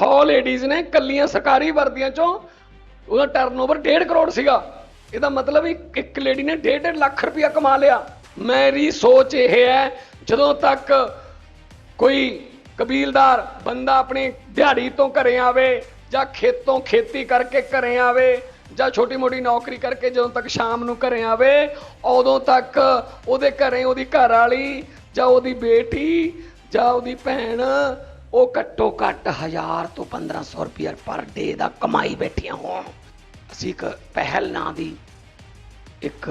100 ladies ਨੇ ਕੱਲੀਆਂ ਸਰਕਾਰੀ ਵਰਦੀਆਂ ਚੋਂ ਉਹਦਾ ਟਰਨਓਵਰ 1.5 ਕਰੋੜ ਸੀਗਾ। ਇਹਦਾ ਮਤਲਬ ਇੱਕ ਲੇਡੀ ਨੇ 1.5 ਲੱਖ ਰੁਪਇਆ ਕਮਾ ਲਿਆ। ਮੇਰੀ ਸੋਚ ਇਹ ਹੈ, ਜਦੋਂ ਤੱਕ ਕੋਈ ਕਬੀਲਦਾਰ ਬੰਦਾ ਆਪਣੀ ਦਿਹਾੜੀ ਤੋਂ ਘਰੇ ਆਵੇ ਜਾਂ ਖੇਤੋਂ ਖੇਤੀ ਕਰਕੇ ਘਰੇ ਆਵੇ ਜਾਂ ਛੋਟੀ ਮੋਟੀ ਨੌਕਰੀ ਕਰਕੇ ਜਦੋਂ ਤੱਕ ਸ਼ਾਮ ਨੂੰ ਘਰੇ ਆਵੇ, ਉਦੋਂ ਤੱਕ ਉਹਦੇ ਘਰੇ ਉਹਦੀ ਘਰ ਵਾਲੀ ਜਾਂ ਉਹਦੀ ਬੇਟੀ ਜਾਂ ਉਹਦੀ ਭੈਣ ਉਹ ਘੱਟੋ ਘੱਟ 1000 ਤੋਂ 1500 ਰੁਪਏ ਪਰ ਡੇ ਦਾ ਕਮਾਈ ਬੈਠੀਆਂ ਹੋਣ। ਅਸੀਂ ਇੱਕ ਪਹਿਲ ਨਾਂ ਦੀ ਇੱਕ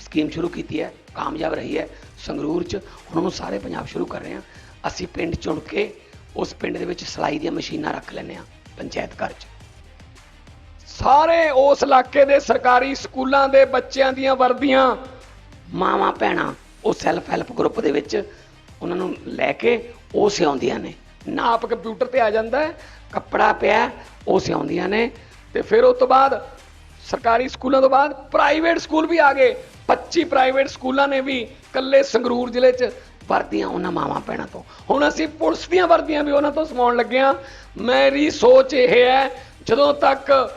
ਸਕੀਮ ਸ਼ੁਰੂ ਕੀਤੀ ਹੈ, ਕਾਮਯਾਬ ਰਹੀ ਹੈ ਸੰਗਰੂਰ ਚ। ਹੁਣ ਉਹਨੂੰ ਸਾਰੇ ਪੰਜਾਬ ਸ਼ੁਰੂ ਕਰ ਰਹੇ ਹਾਂ। ਅਸੀਂ ਪਿੰਡ ਚੁਣ ਕੇ ਉਸ ਪਿੰਡ ਦੇ ਵਿੱਚ ਸਿਲਾਈ ਦੀਆਂ ਮਸ਼ੀਨਾਂ ਰੱਖ ਲੈਂਦੇ ਹਾਂ, ਪੰਚਾਇਤ ਘਰ ਚ। ਸਾਰੇ ਉਸ ਇਲਾਕੇ ਦੇ ਸਰਕਾਰੀ ਸਕੂਲਾਂ ਦੇ ਬੱਚਿਆਂ ਦੀਆਂ ਵਰਦੀਆਂ ਮਾਵਾਂ ਭੈਣਾਂ ਉਹ ਸੈਲਫ ਹੈਲਪ ਗਰੁੱਪ ਦੇ ਵਿੱਚ ਉਹਨਾਂ ਨੂੰ ਲੈ ਕੇ ਉਹ ਸਿਆਉਂਦੀਆਂ ਨੇ। ਨਾਪ ਕੰਪਿਊਟਰ ਤੇ ਆ ਜਾਂਦਾ ਹੈ, ਕੱਪੜਾ ਪਿਆ, ਉਹ ਸਿਆਉਂਦੀਆਂ ਨੇ। ਤੇ ਫਿਰ ਉਸ ਤੋਂ ਬਾਅਦ ਸਰਕਾਰੀ ਸਕੂਲਾਂ ਤੋਂ ਬਾਅਦ ਪ੍ਰਾਈਵੇਟ ਸਕੂਲ ਵੀ ਆ ਗਏ। 25 ਪ੍ਰਾਈਵੇਟ ਸਕੂਲਾਂ ਨੇ ਵੀ ਕੱਲੇ ਸੰਗਰੂਰ ਜ਼ਿਲ੍ਹੇ 'ਚ ਵਰਦੀਆਂ ਉਹਨਾਂ ਮਾਵਾਂ ਭੈਣਾਂ ਤੋਂ। ਹੁਣ ਅਸੀਂ ਪੁਲਿਸ ਦੀਆਂ ਵਰਦੀਆਂ ਵੀ ਉਹਨਾਂ ਤੋਂ ਸਮਾਉਣ ਲੱਗੇ ਹਾਂ। ਮੇਰੀ ਸੋਚ ਇਹ ਹੈ, ਜਦੋਂ ਤੱਕ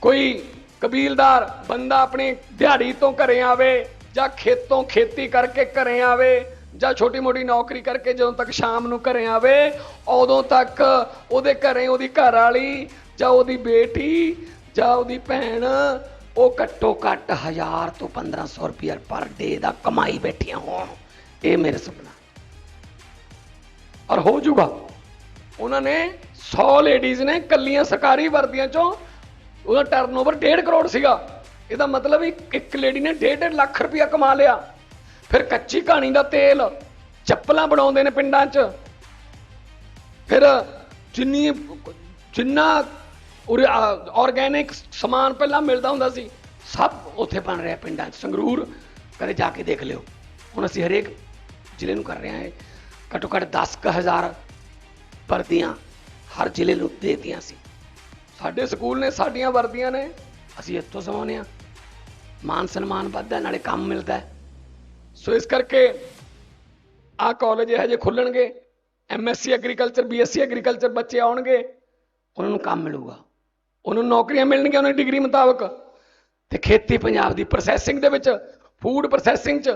ਕੋਈ ਕਬੀਲਦਾਰ ਬੰਦਾ ਆਪਣੀ ਦਿਹਾੜੀ ਤੋਂ ਘਰੇ ਆਵੇ ਜਾਂ ਖੇਤੋਂ ਖੇਤੀ ਕਰਕੇ ਘਰੇ ਆਵੇ ਜਾਂ ਛੋਟੀ ਮੋਟੀ ਨੌਕਰੀ ਕਰਕੇ ਜਦੋਂ ਤੱਕ ਸ਼ਾਮ ਨੂੰ ਘਰੇ ਆਵੇ, ਉਦੋਂ ਤੱਕ ਉਹਦੇ ਘਰੇ ਉਹਦੀ ਘਰ ਵਾਲੀ ਜਾਂ ਉਹਦੀ ਬੇਟੀ ਜਾਂ ਉਹਦੀ ਭੈਣ, ਉਹ ਘੱਟੋ ਘੱਟ 1000 ਤੋਂ 1500 ਰੁਪਏ ਪਰ ਡੇ ਦਾ ਕਮਾਈ ਬੈਠੀਆਂ ਹੋਣ। ਇਹ ਮੇਰੇ ਸੁਪਨਾ। ਔਰ ਹੋ ਜਾਊਗਾ ਉਹਨਾਂ ਨੇ 100 ਲੇਡੀਜ਼ ਨੇ ਕੱਲੀਆਂ ਸਰਕਾਰੀ ਵਰਦੀਆਂ ਚੋਂ ਉਹਦਾ ਟਰਨਓਵਰ 1.5 ਕਰੋੜ ਸੀਗਾ। ਇਹਦਾ ਮਤਲਬ ਇੱਕ ਇੱਕ ਲੇਡੀ ਨੇ 1.5 ਲੱਖ ਰੁਪਇਆ ਕਮਾ ਲਿਆ। ਫਿਰ ਕੱਚੀ ਕਹਾਣੀ ਦਾ ਤੇਲ ਚੱਪਲਾਂ ਬਣਾਉਂਦੇ ਨੇ ਪਿੰਡਾਂ 'ਚ। ਫਿਰ ਜਿੰਨੀ ਜਿੰਨਾ ਉਰੇ ਆਰਗੈਨਿਕ ਸਮਾਨ ਪਹਿਲਾਂ ਮਿਲਦਾ ਹੁੰਦਾ ਸੀ, ਸਭ ਉੱਥੇ ਬਣ ਰਿਹਾ ਪਿੰਡਾਂ 'ਚ। ਸੰਗਰੂਰ ਕਦੇ ਜਾ ਕੇ ਦੇਖ ਲਿਓ। ਹੁਣ ਅਸੀਂ ਹਰੇਕ ਜ਼ਿਲ੍ਹੇ ਨੂੰ ਕਰ ਰਹੇ ਹਾਂ ਇਹ। ਘੱਟੋ ਘੱਟ 10000 ਵਰਦੀਆਂ ਹਰ ਜ਼ਿਲ੍ਹੇ ਨੂੰ ਦੇਤੀਆਂ ਸੀ। ਸਾਡੇ ਸਕੂਲ ਨੇ ਸਾਡੀਆਂ ਵਰਦੀਆਂ ਨੇ, ਅਸੀਂ ਇੱਥੋਂ ਸਮਾਉਂਦੇ ਹਾਂ। ਮਾਨ ਸਨਮਾਨ ਵੱਧਦਾ, ਨਾਲੇ ਕੰਮ ਮਿਲਦਾ ਹੈ। ਸੋ ਇਸ ਕਰਕੇ ਆਹ ਕਾਲਜ ਇਹੋ ਜਿਹੇ ਖੁੱਲਣਗੇ ਐਮਐਸਸੀ ਐਗਰੀਕਲਚਰ ਬੀਐਸਸੀ ਐਗਰੀਕਲਚਰ ਬੱਚੇ ਆਉਣਗੇ, ਉਹਨਾਂ ਨੂੰ ਕੰਮ ਮਿਲੂਗਾ। ਉਹਨਾਂ ਨੂੰ ਨੌਕਰੀਆਂ ਮਿਲਣਗੀਆਂ ਉਹਨਾਂ ਦੀ ਡਿਗਰੀ ਮੁਤਾਬਕ। ਤੇ ਖੇਤੀ ਪੰਜਾਬ ਦੀ ਪ੍ਰੋਸੈਸਿੰਗ ਦੇ ਵਿੱਚ ਫੂਡ ਪ੍ਰੋਸੈਸਿੰਗ 'ਚ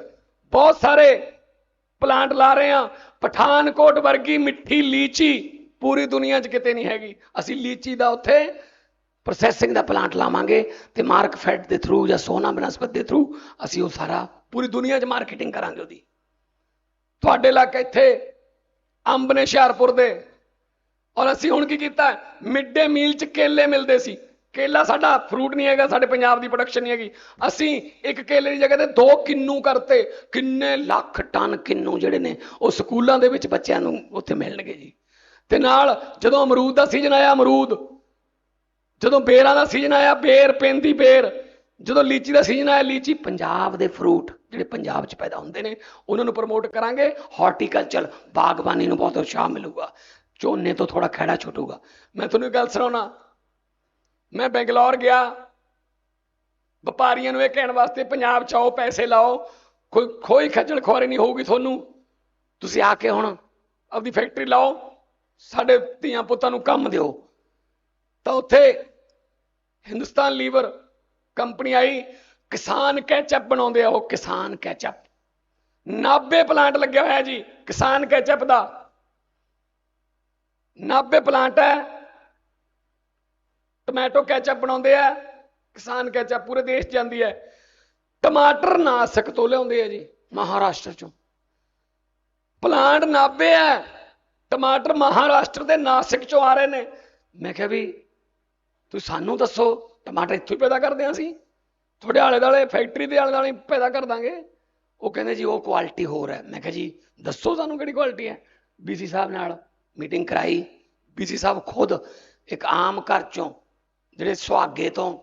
ਬਹੁਤ ਸਾਰੇ ਪਲਾਂਟ ਲਾ ਰਹੇ ਆ ਪਠਾਨਕੋਟ ਵਰਗੀ ਮਿੱਠੀ ਲੀਚੀ ਪੂਰੀ ਦੁਨੀਆ 'ਚ ਕਿਤੇ ਨਹੀਂ ਹੈਗੀ। ਅਸੀਂ ਲੀਚੀ ਦਾ ਉੱਥੇ ਪ੍ਰੋਸੈਸਿੰਗ ਦਾ ਪਲਾਂਟ ਲਾਵਾਂਗੇ ਤੇ ਮਾਰਕਫੈਟ ਦੇ ਥਰੂ ਜਾਂ ਸੋਨਾ ਬਨਸਪਤ ਦੇ ਥਰੂ ਅਸੀਂ ਉਹ ਸਾਰਾ ਪੂਰੀ ਦੁਨੀਆ 'ਚ ਮਾਰਕੀਟਿੰਗ ਕਰਾਂਗੇ ਉਹਦੀ। ਤੁਹਾਡੇ ਇਲਾਕੇ ਇੱਥੇ ਅੰਬ ਨੇ ਹੁਸ਼ਿਆਰਪੁਰ ਦੇ ਔਰ ਅਸੀਂ ਹੁਣ ਕੀ ਕੀਤਾ? ਮਿਡ ਡੇ ਮੀਲ 'ਚ ਕੇਲੇ ਮਿਲਦੇ ਸੀ। ਕੇਲਾ ਸਾਡਾ ਫਰੂਟ ਨਹੀਂ ਹੈਗਾ, ਸਾਡੇ ਪੰਜਾਬ ਦੀ ਪ੍ਰੋਡਕਸ਼ਨ ਨਹੀਂ ਹੈਗੀ। ਅਸੀਂ ਇੱਕ ਕੇਲੇ ਦੀ ਜਗ੍ਹਾ ਤੇ ਦੋ ਕਿੰਨੂ ਕਰਤੇ। ਕਿੰਨੇ ਲੱਖ ਟਨ ਕਿੰਨੂ ਜਿਹੜੇ ਨੇ, ਉਹ ਸਕੂਲਾਂ ਦੇ ਵਿੱਚ ਬੱਚਿਆਂ ਨੂੰ ਉੱਥੇ ਮਿਲਣਗੇ ਜੀ। ਤੇ ਨਾਲ ਜਦੋਂ ਅਮਰੂਦ ਦਾ ਸੀਜ਼ਨ ਆਇਆ, ਅਮਰੂਦ ਜਦੋਂ ਬੇਰਾਂ ਦਾ ਸੀਜ਼ਨ ਆਇਆ, ਬੇਰ, ਪੈਂਦੀ ਬੇਰ, ਜਦੋਂ ਲੀਚੀ ਦਾ ਸੀਜ਼ਨ ਆਇਆ, ਲੀਚੀ ਪੰਜਾਬ ਦੇ ਫਰੂਟ ਜਿਹੜੇ ਪੰਜਾਬ 'ਚ ਪੈਦਾ ਹੁੰਦੇ ਨੇ, ਉਹਨਾਂ ਨੂੰ ਪ੍ਰਮੋਟ ਕਰਾਂਗੇ ਹਾਰਟੀਕਲਚਰ ਬਾਗਬਾਨੀ ਨੂੰ ਬਹੁਤ ਉਤਸ਼ਾਹ ਮਿਲੂਗਾ, ਝੋਨੇ ਤੋਂ ਥੋੜਾ ਖੜਾ ਛੁੱਟੂਗਾ। ਮੈਂ ਤੁਹਾਨੂੰ ਇੱਕ ਗੱਲ ਸੁਣਾਉਣਾ, ਮੈਂ ਬੈਂਗਲੌਰ ਗਿਆ, ਵਪਾਰੀਆਂ ਨੂੰ ਇਹ ਕਹਿਣ ਵਾਸਤੇ, ਪੰਜਾਬ 'ਚ ਆਓ, ਪੈਸੇ ਲਾਓ, ਕੋਈ ਕੋਈ ਖੱਜਲ ਖੁਆਰੀ ਨਹੀਂ ਹੋਊਗੀ ਤੁਹਾਨੂੰ, ਤੁਸੀਂ ਆ ਕੇ ਹੁਣ ਆਪਦੀ ਫੈਕਟਰੀ ਲਾਓ, ਸਾਡੇ ਧੀਆਂ ਪੁੱਤਾਂ ਨੂੰ ਕੰਮ ਦਿਓ। ਤਾਂ ਉੱਥੇ ਹਿੰਦੁਸਤਾਨ ਲੀਵਰ ਕੰਪਨੀ ਆਈ, ਕਿਸਾਨ ਕੈਚਅਪ ਬਣਾਉਂਦੇ ਆ ਉਹ ਕਿਸਾਨ ਕੈਚਅਪ 90 ਪਲਾਂਟ ਲੱਗਿਆ ਹੋਇਆ ਜੀ, ਕਿਸਾਨ ਕੈਚਅਪ ਦਾ। 90 ਪਲਾਂਟ ਹੈ ਟੋਮੈਟੋ ਕੈਚਅਪ ਬਣਾਉਂਦੇ ਆ, ਕਿਸਾਨ ਕੈਚਅਪ ਪੂਰੇ ਦੇਸ਼ ਜਾਂਦੀ ਹੈ। ਟਮਾਟਰ ਨਾਸਕ ਤੋਂ ਲਿਆਉਂਦੇ ਆ ਜੀ, ਮਹਾਰਾਸ਼ਟਰ ਚੋਂ। ਪਲਾਂਟ 90 ਹੈ, ਟਮਾਟਰ ਮਹਾਰਾਸ਼ਟਰ ਦੇ ਨਾਸਿਕ ਚੋਂ ਆ ਰਹੇ ਨੇ। ਮੈਂ ਕਿਹਾ ਵੀ ਤੁਸੀਂ ਸਾਨੂੰ ਦੱਸੋ, ਟਮਾਟਰ ਇੱਥੋਂ ਹੀ ਪੈਦਾ ਕਰਦੇ ਹਾਂ ਅਸੀਂ। ਤੁਹਾਡੇ ਆਲੇ ਦਾਲੇ ਫੈਕਟਰੀ ਦੇ ਆਲੇ ਦਾਲੇ ਪੈਦਾ ਕਰ ਦਾਂਗੇ। ਉਹ ਕਹਿੰਦੇ ਜੀ, ਉਹ ਕੁਆਲਿਟੀ ਹੋਰ ਹੈ। ਮੈਂ ਕਿਹਾ ਜੀ, ਦੱਸੋ ਸਾਨੂੰ ਕਿਹੜੀ ਕੁਆਲਿਟੀ ਹੈ? ਬੀਸੀ ਸਾਹਿਬ ਨਾਲ ਮੀਟਿੰਗ ਕਰਾਈ। ਬੀਸੀ ਸਾਹਿਬ ਖੁਦ ਇੱਕ ਆਮ ਘਰ ਚੋਂ, ਜਿਹੜੇ ਸੁਹਾਗੇ ਤੋਂ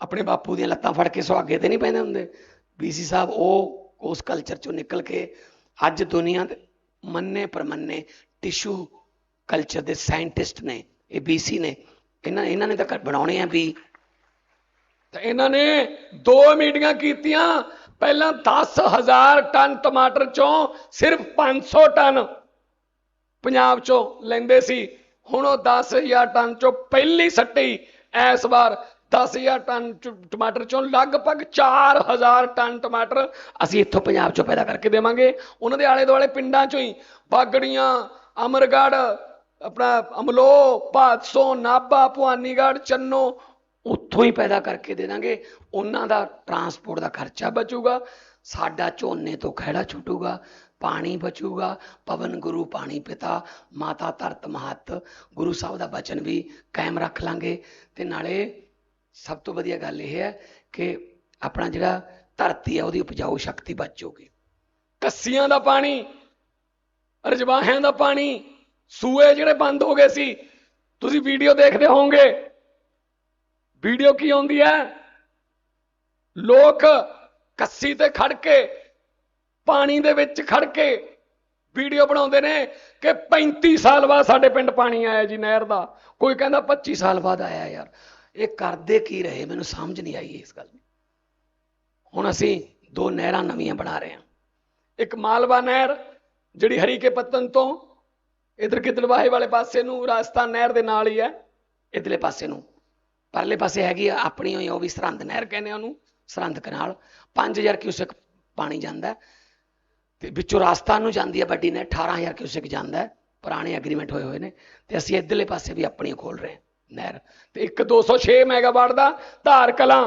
ਆਪਣੇ ਬਾਪੂ ਦੀਆਂ ਲੱਤਾਂ ਫੜ ਕੇ ਸੁਹਾਗੇ ਤੇ ਨਹੀਂ ਪੈਂਦੇ ਹੁੰਦੇ। ਬੀਸੀ ਸਾਹਿਬ ਉਹ, ਉਸ ਕਲਚਰ ਚੋਂ ਨਿਕਲ ਕੇ ਅੱਜ ਦੁਨੀਆ ਦੇ ਮੰਨੇ ਪਰਮੰਨੇ ਟਿਸ਼ੂ ਕਲਚਰ ਦੇ ਸਾਇੰਟਿਸਟ ਨੇ ਇਹ ਬੀਸੀ ਨੇ। ਇਹਨਾਂ ਇਹਨਾਂ ਨੇ ਤਾਂ ਘਰ ਬਣਾਉਣੇ ਆ ਵੀ। ਤਾਂ ਇਹਨਾਂ ਨੇ ਦੋ ਮੀਟਿੰਗਾਂ ਕੀਤੀਆਂ। ਪਹਿਲਾਂ 10000 ਟਨ ਟਮਾਟਰ ਚੋਂ ਸਿਰਫ 500 ਟਨ ਪੰਜਾਬ ਚੋਂ ਲੈਂਦੇ ਸੀ। ਹੁਣ ਉਹ 10000 ਟਨ ਚੋਂ ਪਹਿਲੀ ਸੱਟੀ ਇਸ ਵਾਰ 10000 ਟਨ ਚ- ਟਮਾਟਰ ਚੋਂ ਲਗਭਗ 4000 ਟਨ ਟਮਾਟਰ ਅਸੀਂ ਇੱਥੋਂ ਪੰਜਾਬ ਚੋਂ ਪੈਦਾ ਕਰਕੇ ਦੇਵਾਂਗੇ। ਉਹਨਾਂ ਦੇ ਆਲੇ ਦੁਆਲੇ ਪਿੰਡਾਂ ਚੋਂ ਹੀ ਬਾਗੜੀਆਂ ਅਮਰਗੜ੍ਹ ਆਪਣਾ ਅਮਲੋ ਭਾਦਸੋਂ ਨਾਭਾ, ਭਵਾਨੀਗੜ੍ਹ, ਚੰਨੋ, ਉੱਥੋਂ ਹੀ ਪੈਦਾ ਕਰਕੇ ਦੇ ਦਾਂਗੇ। ਉਹਨਾਂ ਦਾ ਟਰਾਂਸਪੋਰਟ ਦਾ ਖਰਚਾ ਬਚੂਗਾ, ਸਾਡਾ ਝੋਨੇ ਤੋਂ ਖਹਿੜਾ ਛੁੱਟੂਗਾ, ਪਾਣੀ ਬਚੂਗਾ, ਪਵਨ ਗੁਰੂ, ਪਾਣੀ ਪਿਤਾ, ਮਾਤਾ ਧਰਤ ਮਹੱਤ, ਗੁਰੂ ਸਾਹਿਬ ਦਾ ਬਚਨ ਵੀ ਕਾਇਮ ਰੱਖ ਲਾਂਗੇ। ਤੇ ਨਾਲੇ ਸਭ ਤੋਂ ਵਧੀਆ ਗੱਲ ਇਹ ਹੈ ਕਿ ਆਪਣਾ ਜਿਹੜਾ ਧਰਤੀ ਹੈ, ਉਹਦੀ ਉਪਜਾਊ ਸ਼ਕਤੀ ਬਚੂਗੀ ਕੱਸੀਆਂ ਦਾ ਪਾਣੀ ਰਜਵਾਹਿਆਂ ਦਾ ਪਾਣੀ ਸੂਏ ਜਿਹੜੇ ਬੰਦ ਹੋ ਗਏ ਸੀ, ਤੁਸੀਂ ਵੀਡੀਓ ਦੇਖਦੇ ਹੋਵੋਗੇ। ਵੀਡੀਓ ਕੀ ਆਉਂਦੀ ਹੈ? ਲੋਕ ਕੱਸੀ ਤੇ ਖੜ ਕੇ, ਪਾਣੀ ਦੇ ਵਿੱਚ ਖੜ ਕੇ ਵੀਡੀਓ ਬਣਾਉਂਦੇ ਨੇ ਕਿ 35 ਸਾਲ ਬਾਅਦ ਸਾਡੇ ਪਿੰਡ ਪਾਣੀ ਆਇਆ ਜੀ ਨਹਿਰ ਦਾ। ਕੋਈ ਕਹਿੰਦਾ 25 ਸਾਲ ਬਾਅਦ ਆਇਆ ਯਾਰ। ਇਹ ਕਰਦੇ ਕੀ ਰਹੇ? ਮੈਨੂੰ ਸਮਝ ਨਹੀਂ ਆਈ ਇਸ ਗੱਲ ਦੀ। ਹੁਣ ਅਸੀਂ ਦੋ ਨਹਿਰਾਂ ਨਵੀਆਂ ਬਣਾ ਰਹੇ ਹਾਂ। ਇੱਕ ਮਾਲਵਾ ਨਹਿਰ, ਜਿਹੜੀ ਹਰੀ ਕੇ ਪੱਤਨ ਤੋਂ ਇਧਰ ਗਿੱਦੜਵਾਹੇ ਵਾਲੇ ਪਾਸੇ ਨੂੰ, ਰਾਜਸਥਾਨ ਨਹਿਰ ਦੇ ਨਾਲ ਹੀ ਹੈ, ਇਧਰਲੇ ਪਾਸੇ ਨੂੰ। ਪਰਲੇ ਪਾਸੇ ਹੈਗੀ ਆ ਆਪਣੀ ਹੋਈ, ਉਹ ਵੀ ਸਰਹੰਦ ਨਹਿਰ ਕਹਿੰਦੇ ਉਹਨੂੰ, ਸਰਹੰਦ ਕਨਾਲ। 5000 ਕਿਊਸੈਕ ਪਾਣੀ ਜਾਂਦਾ ਹੈ। ਤੇ ਵਿੱਚੋਂ ਰਾਜਸਥਾਨ ਨੂੰ ਜਾਂਦੀ ਹੈ ਵੱਡੀ ਨੇ 18000 ਕਿਊਸੈਕ ਜਾਂਦਾ ਪੁਰਾਣੇ ਐਗਰੀਮੈਂਟ ਹੋਏ ਹੋਏ ਨੇ ਤੇ ਅਸੀਂ ਇਧਰਲੇ ਪਾਸੇ ਵੀ ਆਪਣੀ ਖੋਲ ਰਹੇ ਨਹਿਰ। ਤੇ ਇੱਕ 206 ਮੈਗਾਵਾਟ ਦਾ ਧਾਰ ਕਲਾਂ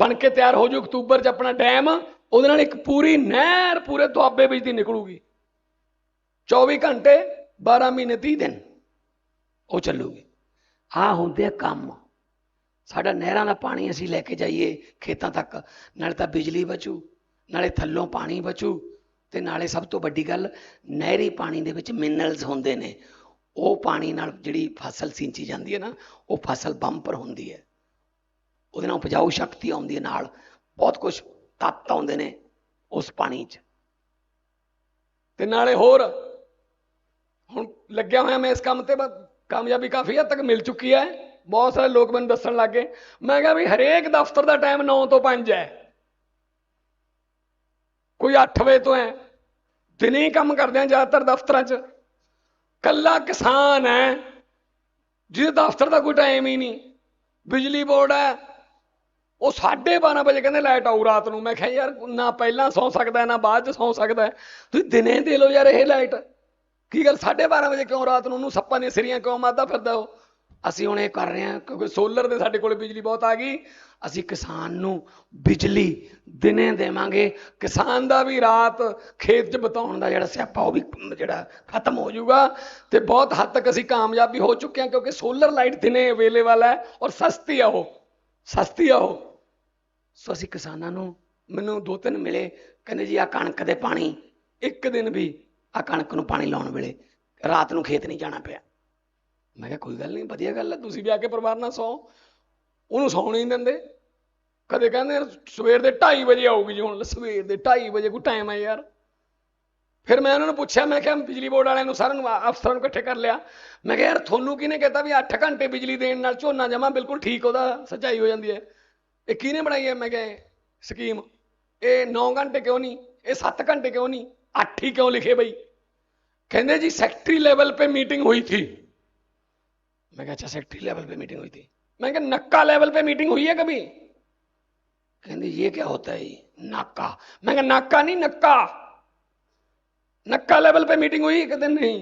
ਬਣ ਕੇ ਤਿਆਰ ਹੋ ਜੂ ਅਕਤੂਬਰ 'ਚ ਆਪਣਾ ਡੈਮ ਉਹਦੇ ਨਾਲ ਇੱਕ ਪੂਰੀ ਨਹਿਰ ਪੂਰੇ ਦੁਆਬੇ ਵਿੱਚ ਦੀ ਨਿਕਲੂਗੀ। 24 ਘੰਟੇ 12 ਮਹੀਨੇ 30 ਦਿਨ ਉਹ ਚੱਲੂਗੀ। ਆਹ ਹੁੰਦੇ ਆ ਕੰਮ। ਸਾਡਾ ਨਹਿਰਾਂ ਦਾ ਪਾਣੀ ਅਸੀਂ ਲੈ ਕੇ ਜਾਈਏ ਖੇਤਾਂ ਤੱਕ। ਨਾਲੇ ਤਾਂ ਬਿਜਲੀ ਬਚੂ, ਨਾਲੇ ਥੱਲੋਂ ਪਾਣੀ ਬਚੂ। ਤੇ ਨਾਲੇ ਸਭ ਤੋਂ ਵੱਡੀ ਗੱਲ, ਨਹਿਰੀ ਪਾਣੀ ਦੇ ਵਿੱਚ ਮਿਨਰਲਸ ਹੁੰਦੇ ਨੇ। ਉਹ ਪਾਣੀ ਨਾਲ ਜਿਹੜੀ ਫਸਲ ਸਿੰਚੀ ਜਾਂਦੀ ਹੈ ਨਾ, ਉਹ ਫਸਲ ਬੰਪਰ ਹੁੰਦੀ ਹੈ। ਉਹਦੇ ਨਾਲ ਉਪਜਾਊ ਸ਼ਕਤੀ ਆਉਂਦੀ ਹੈ ਨਾਲ। ਬਹੁਤ ਕੁਝ ਤੱਤ ਆਉਂਦੇ ਨੇ ਉਸ ਪਾਣੀ 'ਚ। ਤੇ ਨਾਲੇ ਹੋਰ ਹੁਣ ਲੱਗਿਆ ਹੋਇਆ ਮੈਂ ਇਸ ਕੰਮ ਤੇ ਬਸ ਕਾਮਯਾਬੀ ਕਾਫੀ ਹੱਦ ਤੱਕ ਮਿਲ ਚੁੱਕੀ ਹੈ। ਬਹੁਤ ਸਾਰੇ ਲੋਕ ਮੈਨੂੰ ਦੱਸਣ ਲੱਗੇ। ਮੈਂ ਕਿਹਾ ਵੀ ਹਰੇਕ ਦਫ਼ਤਰ ਦਾ ਟਾਈਮ 9 ਤੋਂ 5 ਹੈ। ਕੋਈ 8 ਵਜੇ ਤੋਂ ਹੈ। ਦਿਨੇ ਹੀ ਕੰਮ ਕਰਦੇ ਆ ਜ਼ਿਆਦਾਤਰ ਦਫ਼ਤਰਾਂ 'ਚ। ਕੱਲਾ ਕਿਸਾਨ ਹੈ। ਜਿਹਦੇ ਦਫ਼ਤਰ ਦਾ ਕੋਈ ਟਾਈਮ ਹੀ ਨਹੀਂ। ਬਿਜਲੀ ਬੋਰਡ ਹੈ। ਉਹ 12:30 ਵਜੇ ਕਹਿੰਦੇ ਲਾਈਟ ਆਊ ਰਾਤ ਨੂੰ। ਮੈਂ ਕਿਹਾ ਯਾਰ, ਨਾ ਪਹਿਲਾਂ ਸੌ ਸਕਦਾ, ਨਾ ਬਾਅਦ ਚ ਸੌ ਸਕਦਾ। ਤੁਸੀਂ ਦਿਨੇ ਦੇ ਲਓ ਯਾਰ ਇਹ ਲਾਈਟ ਕੀ ਗੱਲ 12:30 ਵਜੇ ਕਿਉਂ ਰਾਤ ਨੂੰ ਉਹਨੂੰ ਸੱਪਾਂ ਦੀਆਂ ਸਿਰੀਆਂ ਕਿਉਂ ਮਾਰਦਾ ਫਿਰਦਾ ਉਹ? ਅਸੀਂ ਹੁਣ ਇਹ ਕਰ ਰਹੇ ਹਾਂ, ਕਿਉਂਕਿ ਸੋਲਰ ਦੇ ਸਾਡੇ ਕੋਲ ਬਿਜਲੀ ਬਹੁਤ ਆ ਗਈ। ਅਸੀਂ ਕਿਸਾਨ ਨੂੰ ਬਿਜਲੀ ਦਿਨੇ ਦੇਵਾਂਗੇ। ਕਿਸਾਨ ਦਾ ਵੀ ਰਾਤ ਖੇਤ 'ਚ ਬਿਤਾਉਣ ਦਾ ਜਿਹੜਾ ਸਿਆਪਾ, ਉਹ ਵੀ ਜਿਹੜਾ ਖਤਮ ਹੋ ਜਾਊਗਾ। ਤੇ ਬਹੁਤ ਹੱਦ ਤੱਕ ਅਸੀਂ ਕਾਮਯਾਬੀ ਹੋ ਚੁੱਕੇ ਹਾਂ, ਕਿਉਂਕਿ ਸੋਲਰ ਲਾਈਟ ਦਿਨੇ ਅਵੇਲੇਬਲ ਹੈ ਔਰ ਸਸਤੀ ਆ ਉਹ। ਸਸਤੀ ਆ ਉਹ। ਸੋ ਅਸੀਂ ਕਿਸਾਨਾਂ ਨੂੰ, ਮੈਨੂੰ ਦੋ ਤਿੰਨ ਮਿਲੇ, ਕਹਿੰਦੇ ਜੀ ਆ ਕਣਕ ਦੇ ਪਾਣੀ, ਇੱਕ ਦਿਨ ਵੀ ਆ ਕਣਕ ਨੂੰ ਪਾਣੀ ਲਾਉਣ ਵੇਲੇ ਰਾਤ ਨੂੰ ਖੇਤ ਨਹੀਂ ਜਾਣਾ ਪਿਆ। ਮੈਂ ਕਿਹਾ ਕੋਈ ਗੱਲ ਨਹੀਂ, ਵਧੀਆ ਗੱਲ ਹੈ ਤੁਸੀਂ ਵੀ ਆ ਕੇ ਪਰਿਵਾਰ ਨਾਲ ਸੌ। ਉਹਨੂੰ ਸੌਣ ਨਹੀਂ ਦਿੰਦੇ। ਕਦੇ ਕਹਿੰਦੇ ਸਵੇਰ ਦੇ 2:30 ਵਜੇ ਆਊਗੀ ਜੀ ਹੁਣ, ਸਵੇਰ ਦੇ 2:30 ਵਜੇ, ਕੋਈ ਟਾਈਮ ਹੈ ਯਾਰ। ਫਿਰ ਮੈਂ ਉਹਨਾਂ ਨੂੰ ਪੁੱਛਿਆ, ਮੈਂ ਕਿਹਾ ਬਿਜਲੀ ਬੋਰਡ ਵਾਲਿਆਂ ਨੂੰ, ਸਾਰਿਆਂ ਨੂੰ, ਅਫਸਰਾਂ ਨੂੰ ਇਕੱਠੇ ਕਰ ਲਿਆ। ਮੈਂ ਕਿਹਾ ਯਾਰ ਤੁਹਾਨੂੰ ਕਿਹਨੇ ਕਹਿਤਾ ਵੀ 8 ਘੰਟੇ ਬਿਜਲੀ ਦੇਣ ਨਾਲ ਝੋਨਾ ਜਮਾ ਬਿਲਕੁਲ ਠੀਕ ਉਹਦਾ, ਸੱਚਾਈ ਹੋ ਜਾਂਦੀ ਹੈ। ਇਹ ਕਿਹਨੇ ਬਣਾਈ ਹੈ? ਮੈਂ ਕਿਹਾ ਸਕੀਮ। ਇਹ 9 ਘੰਟੇ ਕਿਉਂ ਨਹੀਂ? ਇਹ 7 ਘੰਟੇ ਕਿਉਂ ਨਹੀਂ? 8 ਹੀ ਕਿਉਂ ਲਿਖੇ ਬਈ ਕਹਿੰਦੇ जी सेक्रेटरी लेवल पे मीटिंग हुई थी मैं कहा अच्छा सेक्रेटरी लेवल पे मीटिंग हुई थी मैं कहा नक्का लेवल पे मीटिंग हुई है कभी कहते ये क्या होता है ये नाका मैं कहा नाका नहीं नक्का नक्का लेवल पे मीटिंग हुई कहते नहीं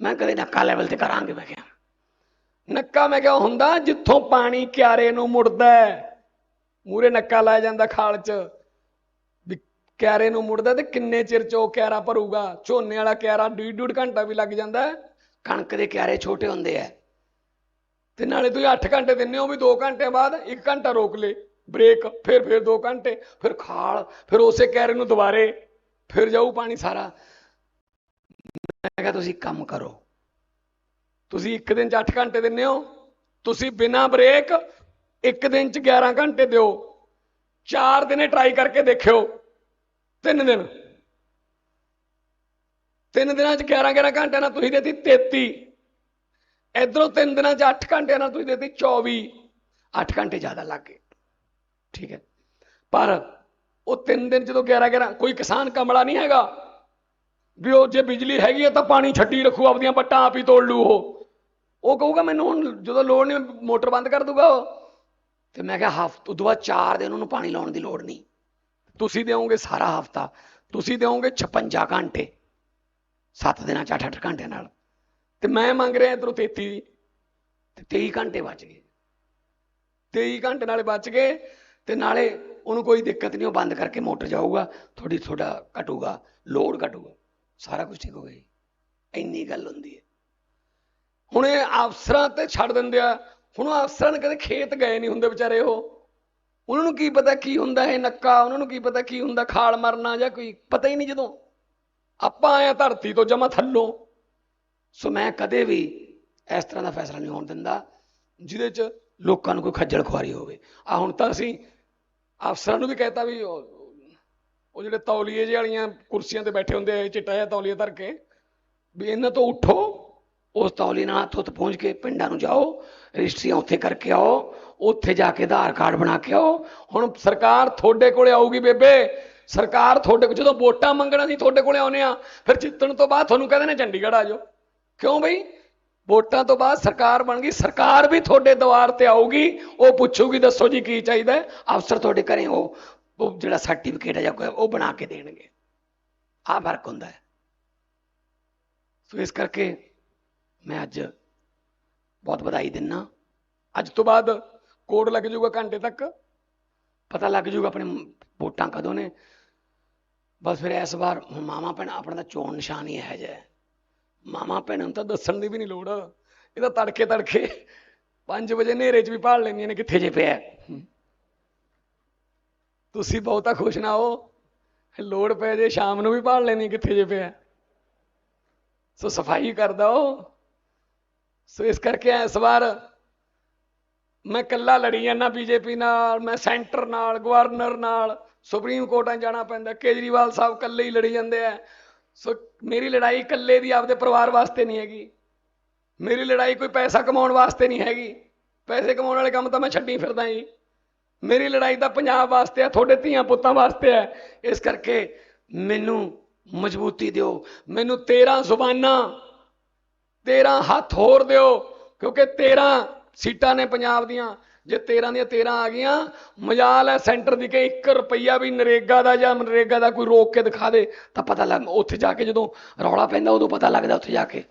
मैं ਕਦੇ ਨੱਕਾ ਲੈਵਲ ਤੇ ਕਰਾਂਗੇ ਮੈਂ ਕਿਹਾ ਨੱਕਾ ਮੈਂ ਕਿਹਾ ਹੁੰਦਾ ਜਿੱਥੋਂ ਪਾਣੀ ਕਿਆਰੇ ਨੂੰ ਮੁੜਦਾ ਹੈ ਮੂਰੇ ਨੱਕਾ ਲਾਇਆ ਜਾਂਦਾ ਖਾਲ 'ਚ ਵੀ ਕਿਆਰੇ ਨੂੰ ਮੁੜਦਾ ਤੇ ਕਿੰਨੇ ਚਿਰ 'ਚ ਉਹ ਕਿਆਰਾ ਭਰੂਗਾ? ਝੋਨੇ ਵਾਲਾ ਕਿਆਰਾ ਡੂਢ ਡੂਢ ਘੰਟਾ ਵੀ ਲੱਗ ਜਾਂਦਾ ਕਣਕ ਦੇ ਕਿਆਰੇ ਛੋਟੇ ਹੁੰਦੇ ਆ। ਤੇ ਨਾਲੇ ਤੁਸੀਂ 8 ਘੰਟੇ ਦਿੰਦੇ ਹੋ ਵੀ 2 ਘੰਟਿਆਂ ਬਾਅਦ 1 ਘੰਟਾ ਰੋਕ ਲੇ। ਬ੍ਰੇਕ, ਫਿਰ ਫਿਰ 2 ਘੰਟੇ, ਫਿਰ ਖਾਲ, ਫਿਰ ਉਸੇ ਕਿਆਰੇ ਨੂੰ ਦੁਬਾਰੇ, ਫਿਰ ਜਾਊ ਪਾਣੀ ਸਾਰਾ। ਮੈਂ ਕਿਹਾ ਤੁਸੀਂ ਕੰਮ ਕਰੋ। ਤੁਸੀਂ ਇੱਕ ਦਿਨ 'ਚ 8 ਘੰਟੇ ਦਿੰਦੇ ਹੋ। ਤੁਸੀਂ ਬਿਨਾਂ ਬ੍ਰੇਕ ਇੱਕ ਦਿਨ 'ਚ 11 ਘੰਟੇ ਦਿਓ। ਚਾਰ ਦਿਨੇ ਟਰਾਈ ਕਰਕੇ ਦੇਖਿਓ। ਤਿੰਨ ਦਿਨ। ਤਿੰਨ ਦਿਨਾਂ 'ਚ 11 11 ਘੰਟਿਆਂ ਨਾਲ ਤੁਸੀਂ ਦੇਤੀ 33 ਇਧਰੋਂ ਤਿੰਨ ਦਿਨਾਂ 'ਚ 8 ਘੰਟਿਆਂ ਨਾਲ ਤੁਸੀਂ ਦੇਤੀ 24 8 ਘੰਟੇ ਜ਼ਿਆਦਾ ਲੱਗ ਗਏ। ਠੀਕ ਹੈ। ਪਰ ਉਹ ਤਿੰਨ ਦਿਨ ਜਦੋਂ 11 11 ਕੋਈ ਕਿਸਾਨ ਕਮਲਾ ਨਹੀਂ ਹੈਗਾ। ਵੀ ਉਹ ਜੇ ਬਿਜਲੀ ਹੈਗੀ ਹੈ ਤਾਂ ਪਾਣੀ ਛੱਡੀ ਰੱਖੂ, ਆਪਦੀਆਂ ਪੱਟਾਂ ਆਪ ਹੀ ਤੋੜ ਲੂ ਉਹ। ਉਹ ਕਹੂਗਾ ਮੈਨੂੰ ਹੁਣ ਜਦੋਂ ਲੋੜ ਨਹੀਂ ਮੋਟਰ ਬੰਦ ਕਰ ਦੂਗਾ ਉਹ। ਤੇ ਮੈਂ ਕਿਹਾ ਹਫਤ ਤੋਂ ਬਾਅਦ 4 ਦਿਨ ਉਹਨੂੰ ਪਾਣੀ ਲਾਉਣ ਦੀ ਲੋੜ ਨਹੀਂ। ਤੁਸੀਂ ਦਿਓਗੇ ਸਾਰਾ ਹਫਤਾ, ਤੁਸੀਂ ਦਿਓਗੇ 56 ਘੰਟੇ 7 ਦਿਨਾਂ ਚ 8-8 ਘੰਟਿਆਂ ਨਾਲ। ਤੇ ਮੈਂ ਮੰਗ ਰਿਹਾ ਇਧਰੋਂ 33 ਤੇ 23 ਘੰਟੇ ਬਚ ਗਏ। 23 ਘੰਟੇ ਨਾਲੇ ਬਚ ਗਏ, ਤੇ ਨਾਲੇ ਉਹਨੂੰ ਕੋਈ ਦਿੱਕਤ ਨਹੀਂ, ਉਹ ਬੰਦ ਕਰਕੇ ਮੋਟਰ ਜਾਊਗਾ ਥੋੜੀ ਥੋੜਾ ਘਟੂਗਾ, ਲੋਡ ਘਟੂਗਾ, ਸਾਰਾ ਕੁਝ ਠੀਕ ਹੋ ਗਿਆ ਜੀ। ਇੰਨੀ ਗੱਲ ਹੁੰਦੀ ਹੈ। ਹੁਣ ਇਹ ਅਫਸਰਾਂ ਤੇ ਛੱਡ ਦਿੰਦੇ ਆ, ਹੁਣ ਅਫਸਰਾਂ ਨੇ ਕਦੇ ਖੇਤ ਗਏ ਨਹੀਂ ਹੁੰਦੇ ਵਿਚਾਰੇ ਉਹ। ਉਹਨਾਂ ਨੂੰ ਕੀ ਪਤਾ ਕੀ ਹੁੰਦਾ ਇਹ ਨੱਕਾ, ਉਹਨਾਂ ਨੂੰ ਕੀ ਪਤਾ ਕੀ ਹੁੰਦਾ ਖਾਲ ਮਰਨਾ ਜਾਂ ਕੋਈ, ਪਤਾ ਹੀ ਨਹੀਂ ਜਦੋਂ। ਆਪਾਂ ਆਏ ਆ ਧਰਤੀ ਤੋਂ ਜਮਾ ਥੱਲੋਂ। ਸੋ ਮੈਂ ਕਦੇ ਵੀ ਇਸ ਤਰ੍ਹਾਂ ਦਾ ਫੈਸਲਾ ਨਹੀਂ ਹੋਣ ਦਿੰਦਾ, ਜਿਹਦੇ 'ਚ ਲੋਕਾਂ ਨੂੰ ਕੋਈ ਖੱਜਲ ਖੁਆਰੀ ਹੋਵੇ। ਆ ਹੁਣ ਤਾਂ ਅਸੀਂ ਅਫਸਰਾਂ ਨੂੰ ਵੀ ਕਹਿਤਾ ਵੀ ਉਹ ਜਿਹੜੇ ਤੌਲੀਏ ਜਿਹੇ ਵਾਲੀਆਂ ਕੁਰਸੀਆਂ ਤੇ ਬੈਠੇ ਹੁੰਦੇ ਆ ਚਿੱਟਾ ਜਿਹਾ ਤੌਲੀਆ ਧਰ ਕੇ, ਵੀ ਇਹਨਾਂ ਤੋਂ ਉੱਠੋ। ਉਸ ਤੌਲੀ ਨਾਲ ਹੱਥ ਉੱਤ ਪਹੁੰਚ ਕੇ ਪਿੰਡਾਂ ਨੂੰ ਜਾਓ, ਰਜਿਸਟਰੀਆਂ ਉੱਥੇ ਕਰਕੇ ਆਓ, ਉੱਥੇ ਜਾ ਕੇ ਆਧਾਰ ਕਾਰਡ ਬਣਾ ਕੇ ਆਓ। ਹੁਣ ਸਰਕਾਰ ਤੁਹਾਡੇ ਕੋਲੇ ਆਊਗੀ ਬੇਬੇ। ਸਰਕਾਰ ਤੁਹਾਡੇ ਕੋਲ, ਜਦੋਂ ਵੋਟਾਂ ਮੰਗਣਾ ਸੀ ਤੁਹਾਡੇ ਕੋਲੇ ਆਉਨੇ ਆ, ਫਿਰ ਜਿੱਤਣ ਤੋਂ ਬਾਅਦ ਤੁਹਾਨੂੰ ਕਹਿੰਦੇ ਨੇ, ਚੰਡੀਗੜ੍ਹ ਆ ਜਾਓ। ਕਿਉਂ ਬਈ? ਵੋਟਾਂ ਤੋਂ ਬਾਅਦ ਸਰਕਾਰ ਬਣ ਗਈ, ਸਰਕਾਰ ਵੀ ਤੁਹਾਡੇ ਦੁਆਰ ਤੇ ਆਊਗੀ, ਉਹ ਪੁੱਛੂਗੀ, ਦੱਸੋ ਜੀ ਕੀ ਚਾਹੀਦਾ ਅਫਸਰ ਤੁਹਾਡੇ ਘਰੇ ਉਹ ਜਿਹੜਾ ਸਰਟੀਫਿਕੇਟ ਹੈ ਜਾਂ ਕੋਈ, ਉਹ ਬਣਾ ਕੇ ਦੇਣਗੇ। ਆਹ ਫ਼ਰਕ ਹੁੰਦਾ ਹੈ। ਸੋ ਇਸ ਕਰਕੇ ਮੈਂ ਅੱਜ ਬਹੁਤ ਵਧਾਈ ਦਿੰਨਾ। ਅੱਜ ਤੋਂ ਬਾਅਦ ਕੋਡ ਲੱਗ ਜਾਊਗਾ ਘੰਟੇ ਤੱਕ। ਪਤਾ ਲੱਗ ਜਾਊਗਾ ਆਪਣੇ ਵੋਟਾਂ ਕਦੋਂ ਨੇ। ਬਸ ਫਿਰ ਇਸ ਵਾਰ ਮਾਮਾ ਭੈਣ ਆਪਣਾ ਤਾਂ ਚੋਣ ਨਿਸ਼ਾਨ ਹੀ ਹੈ ਜਿਹਾ ਮਾਮਾ ਭੈਣ ਨੂੰ ਤਾਂ ਦੱਸਣ ਦੀ ਵੀ ਨਹੀਂ ਲੋੜ। ਇਹ ਤਾਂ ਤੜਕੇ ਤੜਕੇ 5 ਵਜੇ ਹਨੇਰੇ 'ਚ ਵੀ ਭਾਲ ਲੈਂਦੀਆਂ ਨੇ ਕਿੱਥੇ ਜੇ ਪਿਆ ਤੁਸੀਂ ਬਹੁਤਾ ਖੁਸ਼ ਨਾ ਹੋ। ਲੋੜ ਪੈ ਜੇ ਸ਼ਾਮ ਨੂੰ ਵੀ ਭਾਲ ਲੈਣੀ ਕਿੱਥੇ ਜੇ ਪਿਆ ਸੋ ਸਫ਼ਾਈ ਕਰਦਾ ਉਹ। ਸੋ ਇਸ ਕਰਕੇ ਇਸ ਵਾਰ ਮੈਂ ਕੱਲਾ ਲੜੀ ਜਾਂਦਾ ਬੀਜੇਪੀ ਨਾਲ, ਮੈਂ ਸੈਂਟਰ ਨਾਲ, ਗਵਰਨਰ ਨਾਲ, ਸੁਪਰੀਮ ਕੋਰਟਾਂ ਜਾਣਾ ਪੈਂਦਾ, ਕੇਜਰੀਵਾਲ ਸਾਹਿਬ ਕੱਲੇ ਹੀ ਲੜੀ ਜਾਂਦੇ ਆ। ਸੋ ਮੇਰੀ ਲੜਾਈ ਇਕੱਲੇ ਦੀ ਆਪਦੇ ਪਰਿਵਾਰ ਵਾਸਤੇ ਨਹੀਂ ਹੈਗੀ। ਮੇਰੀ ਲੜਾਈ ਕੋਈ ਪੈਸਾ ਕਮਾਉਣ ਵਾਸਤੇ ਨਹੀਂ ਹੈਗੀ। ਪੈਸੇ ਕਮਾਉਣ ਵਾਲੇ ਕੰਮ ਤਾਂ ਮੈਂ ਛੱਡੀ ਫਿਰਦਾ ਜੀ। ਮੇਰੀ ਲੜਾਈ ਤਾਂ ਪੰਜਾਬ ਵਾਸਤੇ ਆ, ਤੁਹਾਡੇ ਧੀਆਂ ਪੁੱਤਾਂ ਵਾਸਤੇ ਆ। ਇਸ ਕਰਕੇ ਮੈਨੂੰ ਮਜ਼ਬੂਤੀ ਦਿਓ। ਮੈਨੂੰ 13 ਜ਼ੁਬਾਨਾਂ 13 ਹੱਥ ਹੋਰ ਦਿਓ, ਕਿਉਂਕਿ 13 ਸੀਟਾਂ ਨੇ ਪੰਜਾਬ ਦੀਆਂ। ਜੇ 13 ਦੀਆਂ 13 ਆ ਗਈਆਂ, ਮਜਾਲ ਹੈ ਸੈਂਟਰ ਦੀ ਕਿ 1 ਰੁਪਈਆ ਵੀ ਨਰੇਗਾ ਦਾ ਜਾਂ ਮਨਰੇਗਾ ਦਾ ਕੋਈ ਰੋਕ ਕੇ ਦਿਖਾ ਦੇ, ਤਾਂ ਪਤਾ ਲੱਗ, ਉੱਥੇ ਜਾ ਕੇ ਜਦੋਂ ਰੌਲਾ ਪੈਂਦਾ, ਉਦੋਂ ਪਤਾ ਲੱਗਦਾ ਉੱਥੇ ਜਾ ਕੇ।